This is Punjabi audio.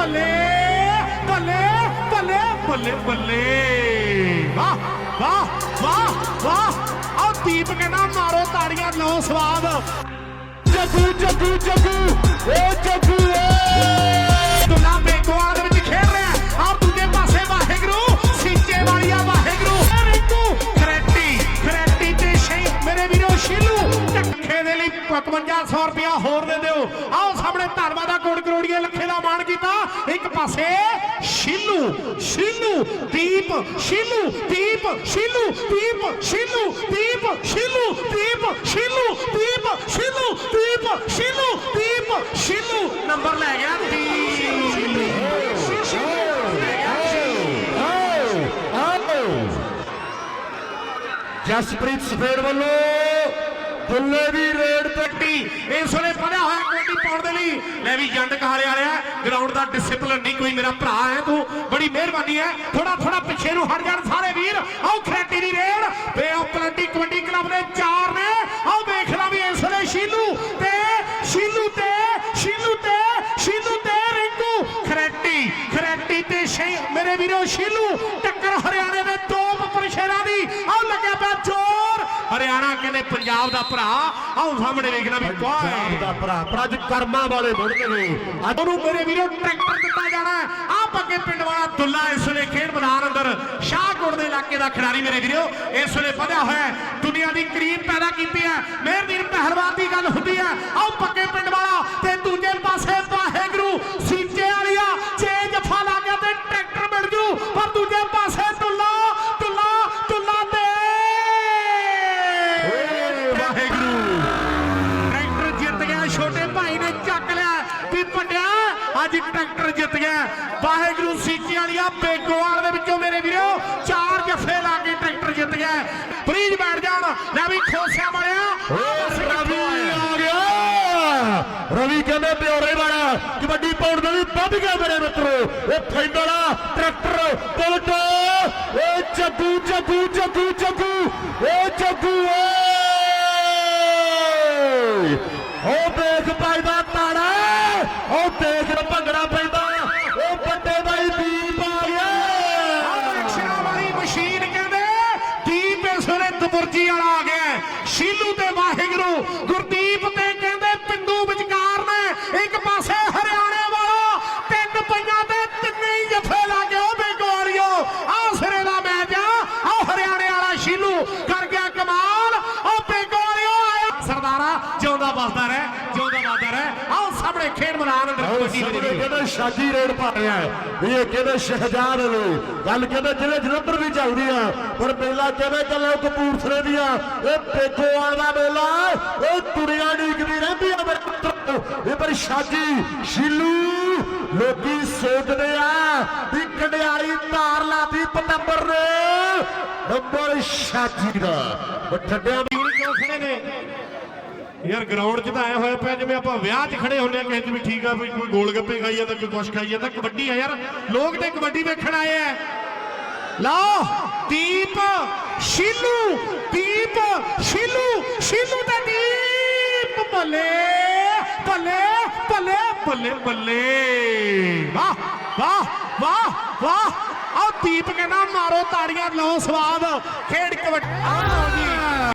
ਬੱਲੇ ਬੱਲੇ ਬੱਲੇ ਬੱਲੇ ਬੱਲੇ। ਵਾਹ ਵਾਹ ਵਾਹ ਵਾਹ। ਆਹ ਦੀਪ ਕਹਿੰਦਾ ਮਾਰੋ ਤਾੜੀਆਂ, ਲਓ ਸਵਾਦ। ਜੱਗੂ ਜੱਗੂ ਜੱਗੂ। ਓ ਜੱਗੂ। 5500 ਰੁਪਇਆ ਹੋਰ ਦੇ ਦਿਓ। ਆਓ ਸਾਹਮਣੇ ਧਰਮਾ ਦਾ ਕੋਟ ਕਰੋੜੀਏ ਲੱਖੇ ਦਾ ਮਾਣ ਕੀਤਾ। ਇੱਕ ਪਾਸੇ ਸ਼ਿਲੂ ਸ਼ਿਲੂ, ਦੀਪ ਸ਼ਿਲੂ ਦੀਪ ਸ਼ਿਲੂ ਦੀਪ ਸ਼ਿਲੂ ਦੀਪ ਸ਼ਿਲੂ ਦੀਪ ਸ਼ਿਲੂ ਦੀਪ ਸ਼ਿਲੂ ਦੀਪ ਸ਼ਿਲੂ ਦੀਪ, ਸ਼ਿਲੂ। ਨੰਬਰ ਲੈ ਗਿਆ ਜਸਪ੍ਰੀਤ ਸਫੇਰ ਵੱਲੋਂ ਦੁੱਲੇ ਵੀ 20 ਇਸ ਵੇਲੇ ਪੜਿਆ ਹੋਇਆ ਕੋਟੀ ਪਾਉਣ ਦੇ ਲਈ। ਲੈ ਵੀ ਜੰਡ ਕਹਾਰੇ ਵਾਲਿਆ। ਗਰਾਊਂਡ ਦਾ ਡਿਸਪਲਿਨ ਨਹੀਂ, ਕੋਈ ਮੇਰਾ ਭਰਾ ਹੈ ਤੂੰ। ਬੜੀ ਮਿਹਰਬਾਨੀ ਹੈ। ਥੋੜਾ ਥੋੜਾ ਪਿੱਛੇ ਨੂੰ ਹਟ ਜਾਣ ਸਾਰੇ ਵੀਰ। ਆਓ ਖੇਤੀ ਦੀ ਰੇਡ। ਤੇ ਆਓ ਕਬੱਡੀ ਕਬੱਡੀ ਕਲੱਬ ਦੇ ਚਾਰ ਨੇ। ਆਓ ਵੇਖਣਾ ਵੀ ਇਸ ਵੇਲੇ ਸ਼ੀਲੂ ਤੇ ਸ਼ੀਲੂ ਤੇ ਸ਼ੀਲੂ ਤੇ ਸ਼ੀਲੂ ਤੇ ਰਿੰਕੂ। ਖਰੇਟੀ ਖਰੇਟੀ ਤੇ ਮੇਰੇ ਵੀਰੋ ਸ਼ੀਲੂ। ਟੱਕਰ ਹਰਿਆਣੇ ਦੇ ਦੋ ਬੱਪਰ ਦੀ। ਆਓ ਲੱਗਿਆ ਪਿਆ ਜ਼ੋਰ। ਹਰਿਆਣਾ ਕਹਿੰਦੇ ਪੰਜਾਬ ਦਾ ਭਰਾ, ਆਓ ਸਾਹਮਣੇ ਵੇਖਣਾ ਵੀ ਕੌਣ ਦਾ ਭਰਾ, ਪਰ ਅੱਜ ਕਰਮਾਂ ਵਾਲੇ ਮੁੜਦੇ ਅੱਜ ਉਹਨੂੰ ਮੇਰੇ ਵੀਰੋ ਟਰੈਕਟਰ ਦਿੱਤਾ ਜਾਣਾ ਹੈ। ਆਹ ਪੱਕੇ ਪਿੰਡ ਵਾਲਾ ਦੁੱਲਾ ਇਸ ਵੇਲੇ ਖੇਡ ਮੈਦਾਨ ਅੰਦਰ, ਸ਼ਾਹਕੋਟ ਦੇ ਇਲਾਕੇ ਦਾ ਖਿਡਾਰੀ ਮੇਰੇ ਵੀਰੋ, ਇਸ ਵੇਲੇ ਵਧਿਆ ਹੋਇਆ ਹੈ। ਦੁਨੀਆ ਦੀ ਕਰੀਮ ਪੈਦਾ ਕੀਤੀ ਹੈ ਮਿਹਰਦੀਨ ਪਹਿਲਵਾਨ ਦੀ ਗੱਲ ਹੁੰਦੀ ਹੈ ਆਹ ਪੱਕੇ ਪਿੰਡ ਵਾਲਾ ਤੇ ਦੂਜੇ ਪਾਸੇ ਵਾਹਿਗੁਰੂ ਸੀਚੇ ਵਾਲੀਆ ਚੇ ਜਫਾ ਲਾ ਗਿਆ ਤੇ ਟਰੈਕਟਰ ਮਿਲ ਜੂ ਪਰ ਦੂਜੇ ਪਾਸੇ ਦੁੱਲਾ ਦੁੱਲਾ ਦੁੱਲਾ ਤੇ ਵਾਹਿਗੁਰੂ ਟਰੈਕਟਰ ਜਿੱਤ ਗਿਆ ਛੋਟੇ ਭਾਈ ਨੇ ਚੱਕ ਲਿਆ ਵੀ ਵੱਡਿਆ ਅੱਜ ਟਰੈਕਟਰ ਜਿੱਤ ਗਿਆ ਵਾਹਿਗੁਰੂ ਸੀਚੀ ਵਾਲੀਆ ਬੇਗੋਵਾਲ ਦੇ ਵਿੱਚੋਂ ਮੇਰੇ ਵੀਰੋ ਚਾਰ ਜੱਫੇ ਲਾ ਕੇ ਟਰੈਕਟਰ ਜਿੱਤ ਗਿਆ ਪਲੀਜ਼ ਬੈਠ ਜਾਣ। ਲੈ ਵੀ ਖੋਸਿਆਂ ਵਾਲਿਆ ਰਵੀ ਆ ਗਿਆ। ਰਵੀ ਕਹਿੰਦੇ ਪਿਓਰੇ ਵਾਲਾ ਕਬੱਡੀ ਪਾਉਣ ਦੇ ਲਈ ਵੱਧ ਗਿਆ ਮੇਰੇ ਮਿੱਤਰੋ। ਇਹ ਫਾਈਨਲ ਟਰੈਕਟਰ ਬੁਲਟ। ਏ ਜੱਗੂ ਜੱਗੂ ਜੱਗੂ ਜੱਗੂ। ਏ ਜੱਗੂ ਉਹ ਦੇਖ ਭਾਈ ਵੇਲੇ ਵਾਲਾ ਆ ਗਿਆ ਸ਼ੀਲੂ ਤੇ ਵਾਹਿਗੁਰੂ, ਗੁਰਦੀਪ ਤੇ ਕਹਿੰਦੇ ਪਿੰਡੂ ਵਿਚਕਾਰ ਨੇ। ਇੱਕ ਪਾਸੇ ਹਰਿਆਣੇ ਵਾਲਾ, ਤਿੰਨ ਪਈਆਂ ਤੇ ਤਿੰਨੇ ਹੀ ਜੱਫੇ ਲਾ ਕੇ ਉਹ ਬੇਗੋਰੀਓ ਆਹ ਸਿਰੇ ਦਾ ਮੈਚ ਆ। ਆਹ ਹਰਿਆਣੇ ਵਾਲਾ ਸ਼ੀਲੂ ਕਰ ਗਿਆ ਕਮਾਲ। ਉਹ ਬੇਗੋਰੀਓ ਆਇਆ। ਸਰਦਾਰਾ, ਜਿਉਂਦਾ ਵੱਸਦਾ ਰਹਿ, ਜਿਉਂਦਾ ਵਸਦਾ ਰਹਿ। ਆਹ ਸਾਹਮਣੇ ਖੇਡ ਮੈਦਾਨ ਅੰਦਰ ਉਹ ਕਬੱਡੀ ਸਾਹਮਣੇ ਮੇਰੀ ਕਹਿੰਦੇ ਸ਼ਾਦੀ ਰੇਡ ਪਾ ਰਿਹਾ ਹੈ? ਵੀ ਇਹ ਕਹਿੰਦੇ ਸ਼ਹਿਜਾਦ ਨੇ? ਗੱਲ ਕਹਿੰਦੇ ਜ਼ਿਲ੍ਹੇ ਜਲੰਧਰ ਵੀ ਚੱਲਦੀ ਆ ਪਰ ਮੇਲਾ ਕਹਿੰਦੇ ਚੱਲੋ ਕਪੂਰਥਲੇ ਦੀਆਂ ਇਹ ਪੇਖੋਵਾਲ ਦਾ ਮੇਲਾ ਇਹ ਦੁਨੀਆ ਡੀਕਦੀ ਰਹਿੰਦੀ ਆ ਮੇਰੇ ਪੁੱਤਰੋ। ਇਹ ਪਰ ਸ਼ਾਦੀ ਸ਼ੀਲੂ ਲੋਕੀ ਸੋਚਦੇ ਆ ਵੀ ਕੰਡਿਆਲੀ ਧਾਰ ਲਾਦੀ ਪਤੰਬਰ ਨੇ। ਨੰਬਰ ਸ਼ਾਦੀ ਦਾ। ਬਠੱਡਿਆਂ ਪੀੜੀ ਕਿਉਂ ਖੜੇ ਨੇ। ਯਾਰ ਗਰਾਊਂਡ 'ਚ ਤਾਂ ਆਇਆ ਹੋਇਆ ਪਿਆ, ਜਿਵੇਂ ਆਪਾਂ ਵਿਆਹ 'ਚ ਖੜੇ ਹੁੰਦੇ ਆ ਕਿਸੇ 'ਚ ਵੀ ਠੀਕ ਆ, ਵੀ ਕੋਈ ਗੋਲ ਗੱਪੇ ਖਾਈ ਜਾਂਦਾ ਕੋਈ ਕੁਛ ਖਾਈ ਜਾਂਦਾ ਕਬੱਡੀ ਆ ਯਾਰ। ਲੋਕ ਤੇ ਕਬੱਡੀ ਵੇਖਣ ਆਏ ਆ। ਲਓ, ਦੀਪ ਸ਼ੀਲੂ ਦੀਪ ਸ਼ੀਲੂ ਸ਼ੀਲੂ ਤੇ ਦੀਪ ਬੱਲੇ ਬੱਲੇ ਬੱਲੇ ਬੱਲੇ ਬੱਲੇ ਵਾਹ ਵਾਹ ਵਾਹ ਵਾਹ। ਆਹ ਦੀਪ ਕਹਿੰਦਾ, ਮਾਰੋ ਤਾੜੀਆਂ, ਲਓ ਸਵਾਦ, ਖੇਡ ਕਬੱਡੀ। ਆਹ